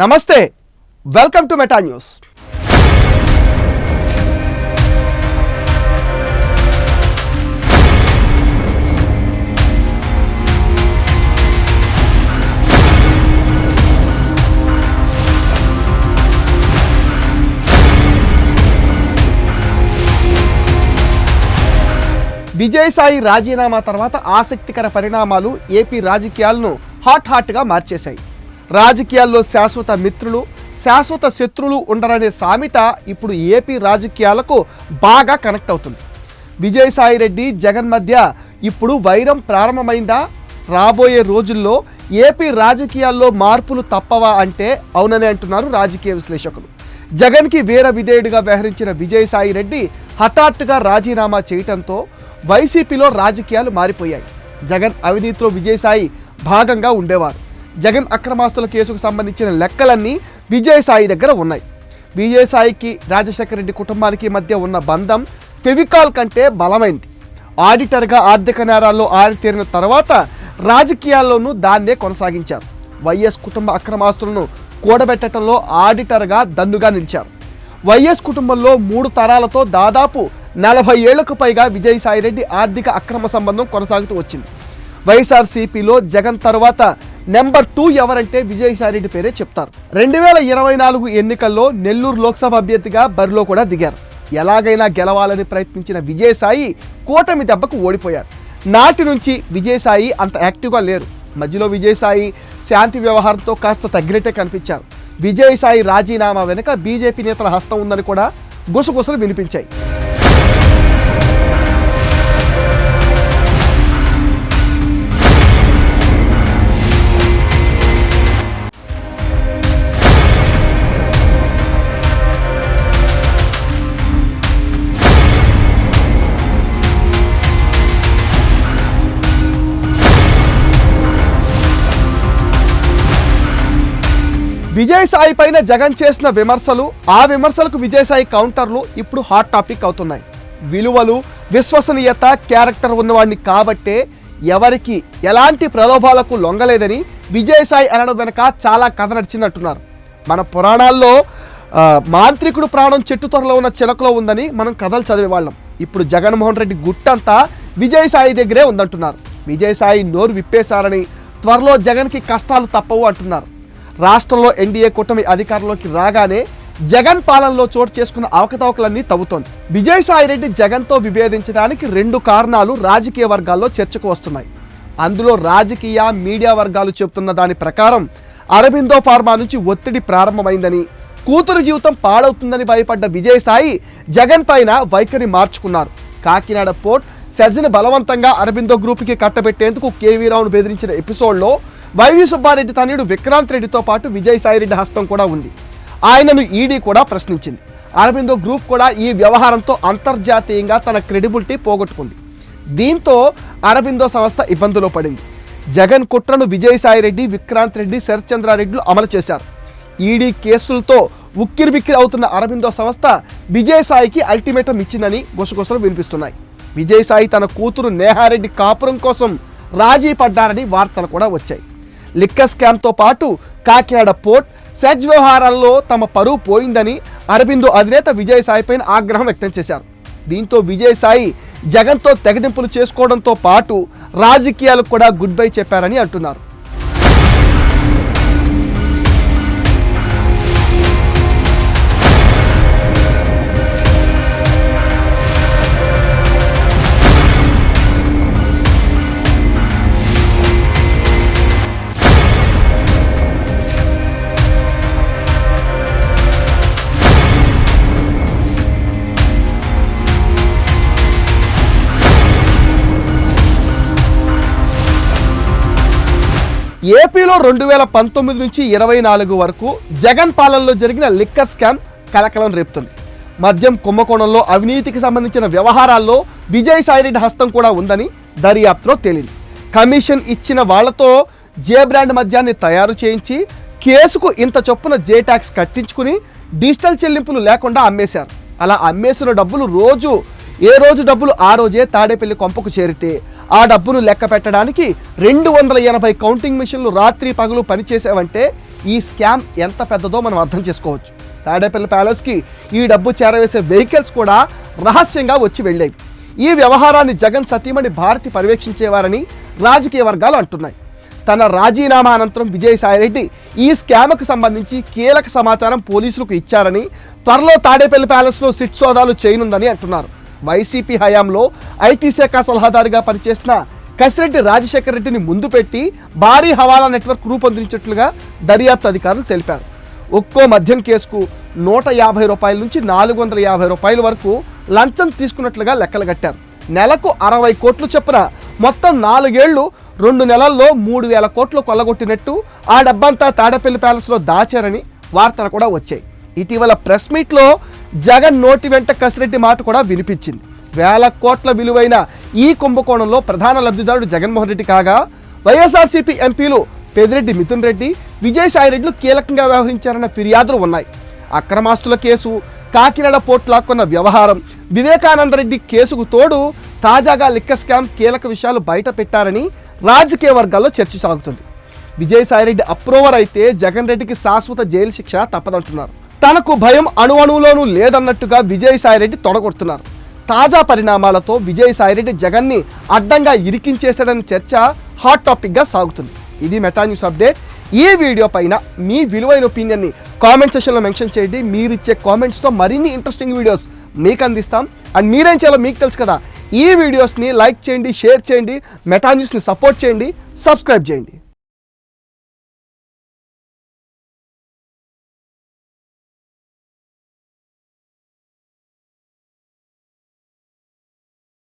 నమస్తే welcome to Meta News. Vijayasai రాజీనామా తర్వాత ఆసక్తికర పరిణామాలు ఏపీ రాజకీయాలను హాట్ హాట్గా మార్చేశాయి. రాజకీయాల్లో శాశ్వత మిత్రులు శాశ్వత శత్రులు ఉండరనే సామెత ఇప్పుడు ఏపీ రాజకీయాలకు బాగా కనెక్ట్ అవుతుంది. విజయసాయి రెడ్డి జగన్ మధ్య ఇప్పుడు వైరం ప్రారంభమైందా? రాబోయే రోజుల్లో ఏపీ రాజకీయాల్లో మార్పులు తప్పవా అంటే అవునని అంటున్నారు రాజకీయ విశ్లేషకులు. జగన్కి వీర విధేయుడిగా వ్యవహరించిన విజయసాయి రెడ్డి హఠాత్తుగా రాజీనామా చేయటంతో వైసీపీలో రాజకీయాలు మారిపోయాయి. జగన్ అవినీతిలో విజయసాయి భాగంగా ఉండేవారు. జగన్ అక్రమాస్తుల కేసుకు సంబంధించిన లెక్కలన్నీ విజయసాయి దగ్గర ఉన్నాయి. విజయసాయికి రాజశేఖర రెడ్డి కుటుంబానికి మధ్య ఉన్న బంధం ఫెవికాల్ కంటే బలమైంది. ఆడిటర్గా ఆర్థిక నేరాల్లో ఆరితేరిన తర్వాత రాజకీయాల్లోనూ దాన్నే కొనసాగించారు. వైఎస్ కుటుంబ అక్రమాస్తులను కూడబెట్టడంలో ఆడిటర్గా దన్నుగా నిలిచారు. వైఎస్ కుటుంబంలో మూడు తరాలతో దాదాపు నలభై ఏళ్ళకు పైగా విజయసాయిరెడ్డి ఆర్థిక అక్రమ సంబంధం కొనసాగుతూ వచ్చింది. వైఎస్ఆర్సీపీలో జగన్ తర్వాత నెంబర్ టూ ఎవరంటే విజయసాయిరెడ్డి పేరే చెప్తారు. రెండు వేల ఇరవై నాలుగు ఎన్నికల్లో నెల్లూరు లోక్సభ అభ్యర్థిగా బరిలో కూడా దిగారు. ఎలాగైనా గెలవాలని ప్రయత్నించిన విజయసాయి కూటమి దెబ్బకు ఓడిపోయారు. నాటి నుంచి విజయసాయి అంత యాక్టివ్గా లేరు. మధ్యలో విజయసాయి శాంతి వ్యవహారంతో కాస్త తగ్గినట్టే కనిపించారు. విజయసాయి రాజీనామా వెనుక బీజేపీ నేతల హస్తం ఉందని కూడా గుసగుసలు వినిపించాయి. విజయసాయి పైన జగన్ చేసిన విమర్శలు ఆ విమర్శలకు విజయసాయి కౌంటర్లు ఇప్పుడు హాట్ టాపిక్ అవుతున్నాయి. విలువలు విశ్వసనీయత క్యారెక్టర్ ఉన్నవాడిని కాబట్టే ఎవరికి ఎలాంటి ప్రలోభాలకు లొంగలేదని విజయసాయి అనడం వెనక చాలా కథ నడిచిందంటున్నారు. మన పురాణాల్లో మాంత్రికుడు ప్రాణం చెట్టు త్వరలో ఉన్న చిలకలో ఉందని మనం కథలు చదివేవాళ్ళం. ఇప్పుడు జగన్మోహన్ రెడ్డి గుట్టంతా విజయసాయి దగ్గరే ఉందంటున్నారు. విజయసాయి నోరు విప్పేశారని త్వరలో జగన్కి కష్టాలు తప్పవు అంటున్నారు. రాష్ట్రంలో ఎన్డీఏ కూటమి అధికారంలోకి రాగానే జగన్ పాలనలో చోటు చేసుకున్న అవకతవకలన్నీ తవ్వుతోంది. విజయసాయిరెడ్డి జగన్తో విభేదించడానికి రెండు కారణాలు రాజకీయ వర్గాల్లో చర్చకు వస్తున్నాయి. అందులో రాజకీయ మీడియా వర్గాలు చెబుతున్న దాని ప్రకారం అరబిందో ఫార్మా నుంచి ఒత్తిడి ప్రారంభమైందని కూతురు జీవితం పాడవుతుందని భయపడ్డ విజయసాయి జగన్ పైన వైఖరి మార్చుకున్నారు. కాకినాడ పోర్ట్ సెజ్ని బలవంతంగా అరబిందో గ్రూప్కి కట్టబెట్టేందుకు కేవీ రావును బెదిరించిన ఎపిసోడ్లో వైవి సుబ్బారెడ్డి తనయుడు విక్రాంత్ రెడ్డితో పాటు విజయసాయిరెడ్డి హస్తం కూడా ఉంది. ఆయనను ఈడీ కూడా ప్రశ్నించింది. అరబిందో గ్రూప్ కూడా ఈ వ్యవహారంతో అంతర్జాతీయంగా తన క్రెడిబిలిటీ పోగొట్టుకుంది. దీంతో అరబిందో సంస్థ ఇబ్బందులో పడింది. జగన్ కుట్రను విజయసాయిరెడ్డి విక్రాంత్ రెడ్డి శరత్చంద్రారెడ్డిలు అమలు చేశారు. ఈడీ కేసులతో ఉక్కిరిబిక్కిరి అవుతున్న అరబిందో సంస్థ విజయసాయికి అల్టిమేటం ఇచ్చిందని గుసగుసలు వినిపిస్తున్నాయి. విజయసాయి తన కూతురు నేహారెడ్డి కాపురం కోసం రాజీ పడ్డారని వార్తలు కూడా వచ్చాయి. లిక్కర్ స్కామ్తో పాటు కాకినాడ పోర్ట్ సెజ్ వ్యవహారాల్లో తమ పరువు పోయిందని అరబిందో అధినేత విజయసాయి పైన ఆగ్రహం వ్యక్తం చేశారు. దీంతో విజయసాయి జగన్తో తెగదింపులు చేసుకోవడంతో పాటు రాజకీయాలకు కూడా గుడ్ బై చెప్పారని అంటున్నారు. ఏపీలో రెండు వేల పంతొమ్మిది నుంచి ఇరవై నాలుగు వరకు జగన్ పాలనలో జరిగిన లిక్కర్ స్కామ్ కలకలం రేపుతుంది. మద్యం కుంభకోణంలో అవినీతికి సంబంధించిన వ్యవహారాల్లో విజయసాయిరెడ్డి హస్తం కూడా ఉందని దర్యాప్తులో తేలింది. కమిషన్ ఇచ్చిన వాళ్ళతో జే బ్రాండ్ మద్యాన్ని తయారు చేయించి కేసుకు ఇంత చొప్పున జే ట్యాక్స్ కట్టించుకుని డిజిటల్ చెల్లింపులు లేకుండా అమ్మేశారు. అలా అమ్మేసిన డబ్బులు రోజు ఏ రోజు డబ్బులు ఆ రోజే తాడేపల్లి కొంపకు చేరితే ఆ డబ్బును లెక్క పెట్టడానికి రెండు వందల ఎనభై కౌంటింగ్ మిషన్లు రాత్రి పగలు పనిచేసావంటే ఈ స్కామ్ ఎంత పెద్దదో మనం అర్థం చేసుకోవచ్చు. తాడేపల్లి ప్యాలెస్కి ఈ డబ్బు చేరవేసే వెహికల్స్ కూడా రహస్యంగా వచ్చి వెళ్ళేవి ఈ వ్యవహారాన్ని జగన్ సతీమణి భారతి పర్యవేక్షించేవారని రాజకీయ వర్గాలు అంటున్నాయి. తన రాజీనామా అనంతరం విజయసాయిరెడ్డి ఈ స్కామ్కు సంబంధించి కీలక సమాచారం పోలీసులకు ఇచ్చారని త్వరలో తాడేపల్లి ప్యాలెస్లో సిట్ సోదాలు చేయనుందని అంటున్నారు. వైసీపీ హయాంలో ఐటీ శాఖ సలహాదారుగా పనిచేసిన కసిరెడ్డి రాజశేఖర రెడ్డిని ముందు పెట్టి భారీ హవాలా నెట్వర్క్ రూపొందించినట్లుగా దర్యాప్తు అధికారులు తెలిపారు. ఒక్కో మద్యం కేసుకు నూట యాభై రూపాయల నుంచి నాలుగు వందల యాభై రూపాయల వరకు లంచం తీసుకున్నట్లుగా లెక్కలు కట్టారు. నెలకు అరవై కోట్లు చొప్పున మొత్తం నాలుగేళ్ళు రెండు నెలల్లో మూడు వేల కోట్లు కొల్లగొట్టినట్టు ఆ డబ్బంతా తాడపల్లి ప్యాలెస్లో దాచారని వార్తలు కూడా వచ్చాయి. ఇటీవల ప్రెస్ మీట్లో జగన్ నోటి వెంట కసిరెడ్డి మాట కూడా వినిపించింది. వేల కోట్ల విలువైన ఈ కుంభకోణంలో ప్రధాన లబ్ధిదారుడు జగన్మోహన్ రెడ్డి కాగా వైఎస్ఆర్సీపీ ఎంపీలు పెదిరెడ్డి మిథున్ రెడ్డి విజయసాయిరెడ్డిలు కీలకంగా వ్యవహరించారన్న ఫిర్యాదులు ఉన్నాయి. అక్రమాస్తుల కేసు కాకినాడ పోర్టు లాక్కున్న వ్యవహారం వివేకానంద రెడ్డి కేసుకు తోడు తాజాగా లిక్కర్ స్కామ్ కీలక విషయాలు బయట పెట్టారని రాజకీయ వర్గాల్లో చర్చ సాగుతుంది. విజయసాయిరెడ్డి అప్రూవర్ అయితే జగన్ రెడ్డికి శాశ్వత జైలు శిక్ష తప్పదంటున్నారు. తనకు భయం అణు అణువులోనూ లేదన్నట్టుగా విజయసాయిరెడ్డి తొడగొడుతున్నారు. తాజా పరిణామాలతో విజయసాయిరెడ్డి జగన్ని అడ్డంగా ఇరికించేశాడని చర్చ హాట్ టాపిక్గా సాగుతుంది. ఇది మెటా న్యూస్ అప్డేట్. ఈ వీడియో పైన మీ విలువైన ఒపీనియన్ని కామెంట్ సెషన్లో మెన్షన్ చేయండి. మీరు ఇచ్చే కామెంట్స్తో మరిన్ని ఇంట్రెస్టింగ్ వీడియోస్ మీకు అందిస్తాం. అండ్ మీరేం చేయాలో మీకు తెలుసు కదా. ఈ వీడియోస్ని లైక్ చేయండి షేర్ చేయండి మెటా న్యూస్ని సపోర్ట్ చేయండి సబ్స్క్రైబ్ చేయండి.